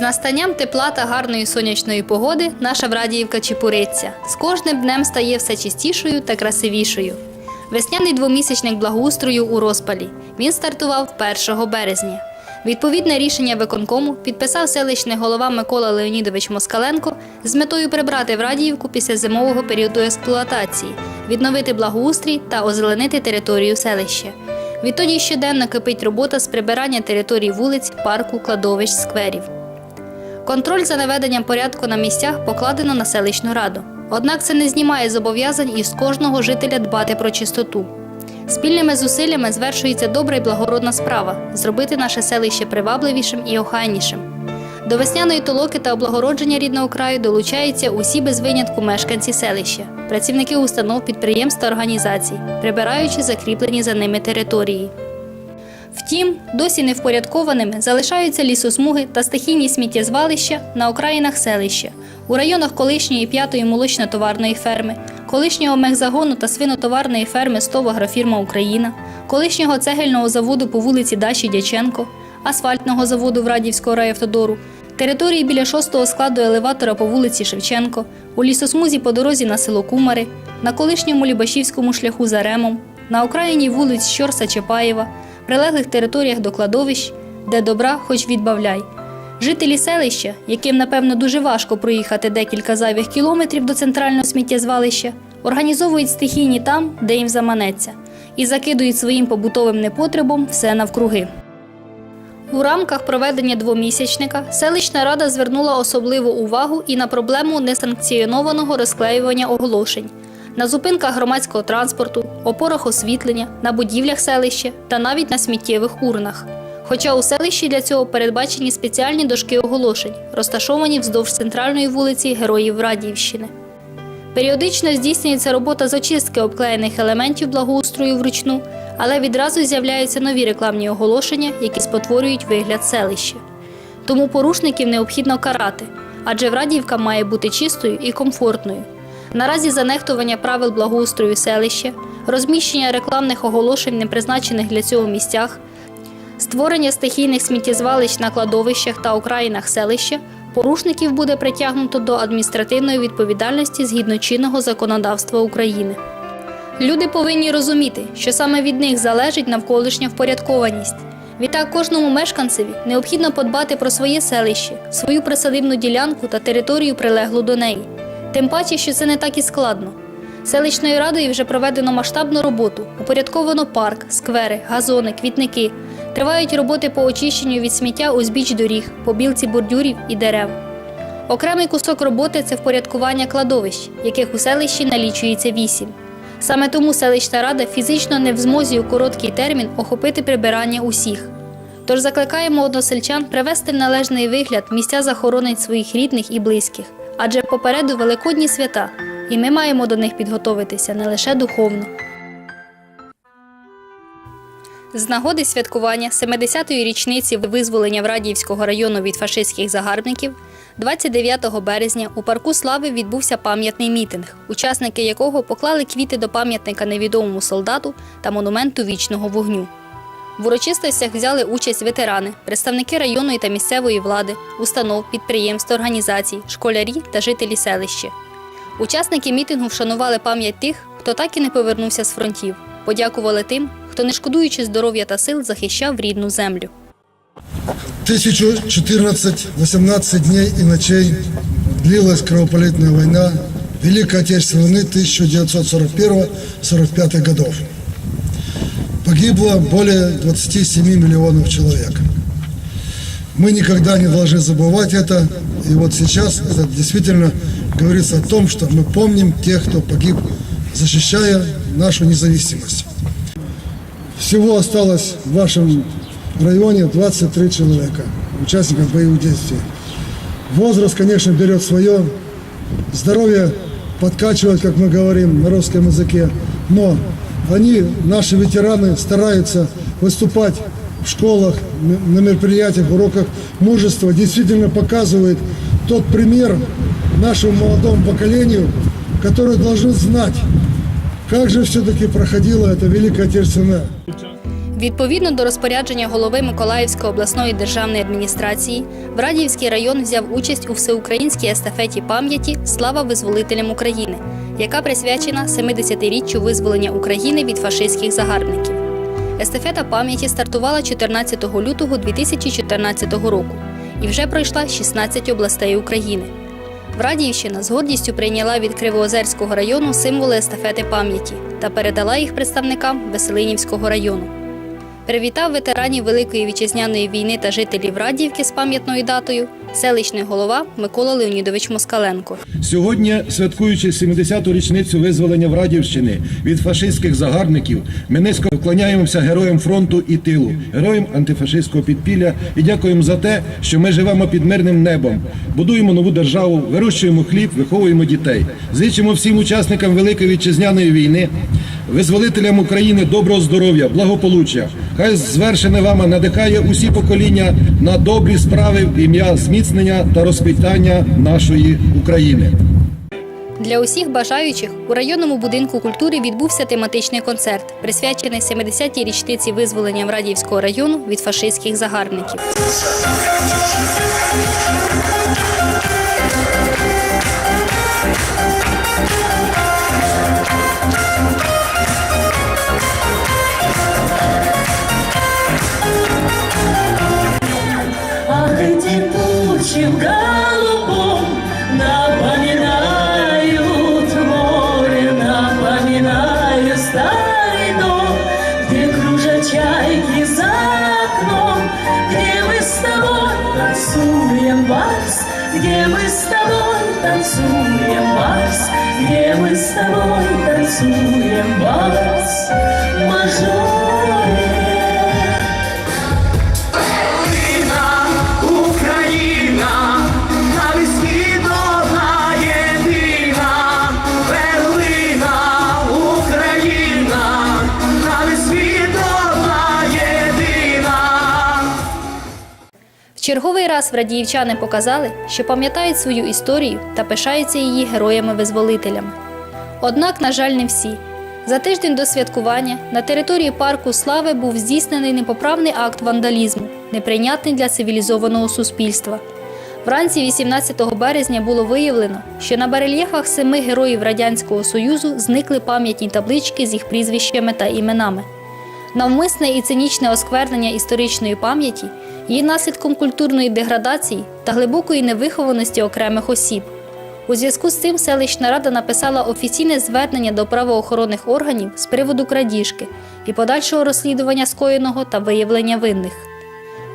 Із настанням тепла та гарної сонячної погоди наша Врадіївка чепуриться. З кожним днем стає все чистішою та красивішою. Весняний двомісячник благоустрою у розпалі. Він стартував 1 березня. Відповідне рішення виконкому підписав селищний голова Микола Леонідович Москаленко з метою прибрати Врадіївку після зимового періоду експлуатації, відновити благоустрій та озеленити територію селища. Відтоді щоденно кипить робота з прибирання територій вулиць, парку, кладовищ, скверів. Контроль за наведенням порядку на місцях покладено на селищну раду. Однак це не знімає зобов'язань із кожного жителя дбати про чистоту. Спільними зусиллями звершується добра і благородна справа зробити наше селище привабливішим і охайнішим. До весняної толоки та облагородження рідного краю долучаються усі без винятку мешканці селища, працівники установ, підприємств та організацій, прибираючи закріплені за ними території. Втім, досі невпорядкованими залишаються лісосмуги та стихійні сміттєзвалища на окраїнах селища, у районах колишньої п'ятої молочно-товарної ферми, колишнього мехзагону та свинотоварної ферми СТОВ «Агрофірма Україна, колишнього цегельного заводу по вулиці Даші Дяченко, асфальтного заводу Врадівського райавтодору, території біля шостого складу елеватора по вулиці Шевченко, у лісосмузі по дорозі на село Кумари, на колишньому Лібашівському шляху за Ремом, на окраїні вулиць Щорса Чапаєва, прилеглих територіях до кладовищ, де добра хоч відбавляй. Жителі селища, яким напевно дуже важко проїхати декілька зайвих кілометрів до центрального сміттєзвалища, організовують стихійні там, де їм заманеться, і закидують своїм побутовим непотребом все навкруги. У рамках проведення двомісячника селищна рада звернула особливу увагу і на проблему несанкціонованого розклеювання оголошень на зупинках громадського транспорту, опорах освітлення, на будівлях селища та навіть на сміттєвих урнах. Хоча у селищі для цього передбачені спеціальні дошки оголошень, розташовані вздовж центральної вулиці Героїв Радіївщини. Періодично здійснюється робота з очистки обклеєних елементів благоустрою вручну, але відразу з'являються нові рекламні оголошення, які спотворюють вигляд селища. Тому порушників необхідно карати, адже Врадіївка має бути чистою і комфортною. Наразі занехтування правил благоустрою селища, розміщення рекламних оголошень, не призначених для цього місцях, створення стихійних сміттєзвалищ на кладовищах та окраїнах селища порушників буде притягнуто до адміністративної відповідальності згідно чинного законодавства України. Люди повинні розуміти, що саме від них залежить навколишня впорядкованість. Відтак кожному мешканцеві необхідно подбати про своє селище, свою присадибну ділянку та територію прилеглу до неї. Тим паче, що це не так і складно. Селищною радою вже проведено масштабну роботу, упорядковано парк, сквери, газони, квітники. Тривають роботи по очищенню від сміття узбіч доріг, побілці бордюрів і дерев. Окремий кусок роботи це впорядкування кладовищ, яких у селищі налічується вісім. Саме тому селищна рада фізично не в змозі у короткий термін охопити прибирання усіх. Тож закликаємо односельчан привести в належний вигляд місця захоронень своїх рідних і близьких, адже попереду великодні свята, і ми маємо до них підготовитися не лише духовно. З нагоди святкування 70-ї річниці визволення Врадіївського району від фашистських загарбників 29 березня у парку Слави відбувся пам'ятний мітинг, учасники якого поклали квіти до пам'ятника невідомому солдату та монументу вічного вогню. В урочистостях взяли участь ветерани, представники районної та місцевої влади, установ, підприємств, організацій, школярі та жителі селища. Учасники мітингу вшанували пам'ять тих, хто так і не повернувся з фронтів, подякували тим, хто, не шкодуючи здоров'я та сил, захищав рідну землю. 1014-18 дней и ночей длилась кровопролитная война Великой Отечественной войны 1941-45 годов. Погибло более 27 миллионов человек. Мы никогда не должны забывать это. И вот сейчас это действительно говорится о том, что мы помним тех, кто погиб, защищая нашу независимость. Всего осталось в вашем районе 23 человека, участников боевых действий. Возраст, конечно, берет свое. Здоровье подкачивает, как мы говорим на русском языке. Но они, наши ветераны, стараются выступать в школах, м- на мероприятиях, уроках мужества. Действительно показывает тот пример нашему молодому поколению, которое должно знать, как же все-таки проходила эта Великая Отечественная. Відповідно до розпорядження голови Миколаївської обласної державної адміністрації, Врадіївський район взяв участь у всеукраїнській естафеті пам'яті Слава визволителям України, яка присвячена 70-річчю визволення України від фашистських загарбників. Естафета пам'яті стартувала 14 лютого 2014 року і вже пройшла 16 областей України. Врадіївщина з гордістю прийняла від Кривоозерського району символи естафети пам'яті та передала їх представникам Веселинівського району. Привітав ветеранів Великої вітчизняної війни та жителів Радіївки з пам'ятною датою селищний голова Микола Леонідович Москаленко. Сьогодні, святкуючи 70-ту річницю визволення Врадівщини від фашистських загарбників, ми низько вклоняємося героям фронту і тилу, героям антифашистського підпілля і дякуємо за те, що ми живемо під мирним небом, будуємо нову державу, вирощуємо хліб, виховуємо дітей. Зичимо всім учасникам Великої вітчизняної війни, визволителям України доброго здоров'я, благополуччя. Хай звершене вами надихає усі покоління на добрі справи в ім'я зміцнення та розквітання нашої України. Для усіх бажаючих у районному будинку культури відбувся тематичний концерт, присвячений 70-й річниці визволення Врадіївського району від фашистських загарбників. В голубом Напоминают море, напоминают старый дом Где кружат чайки за окном Где мы с тобой танцуем вальс Где мы с тобой танцуем вальс Где мы с тобой танцуем вальс Мажоре черговий раз врадіївчани показали, що пам'ятають свою історію та пишаються її героями-визволителями. Однак, на жаль, не всі. За тиждень до святкування на території парку Слави був здійснений непоправний акт вандалізму, неприйнятний для цивілізованого суспільства. Вранці 18 березня було виявлено, що на барельєфах семи героїв Радянського Союзу зникли пам'ятні таблички з їх прізвищами та іменами. Навмисне і цинічне осквернення історичної пам'яті є наслідком культурної деградації та глибокої невихованості окремих осіб. У зв'язку з цим селищна рада написала офіційне звернення до правоохоронних органів з приводу крадіжки і подальшого розслідування скоєного та виявлення винних.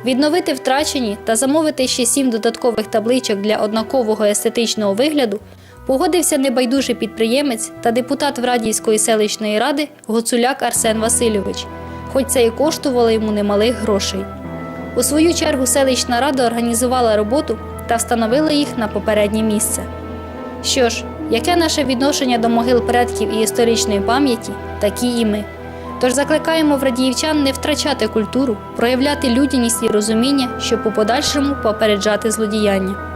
Відновити втрачені та замовити ще сім додаткових табличок для однакового естетичного вигляду погодився небайдужий підприємець та депутат Врадіївської селищної ради Гоцуляк Арсен Васильович, хоч це і коштувало йому немалих грошей. У свою чергу селищна рада організувала роботу та встановила їх на попереднє місце. Що ж, яке наше відношення до могил предків і історичної пам'яті, такі і ми. Тож закликаємо врадіївчан не втрачати культуру, проявляти людяність і розуміння, щоб у подальшому попереджати злодіяння.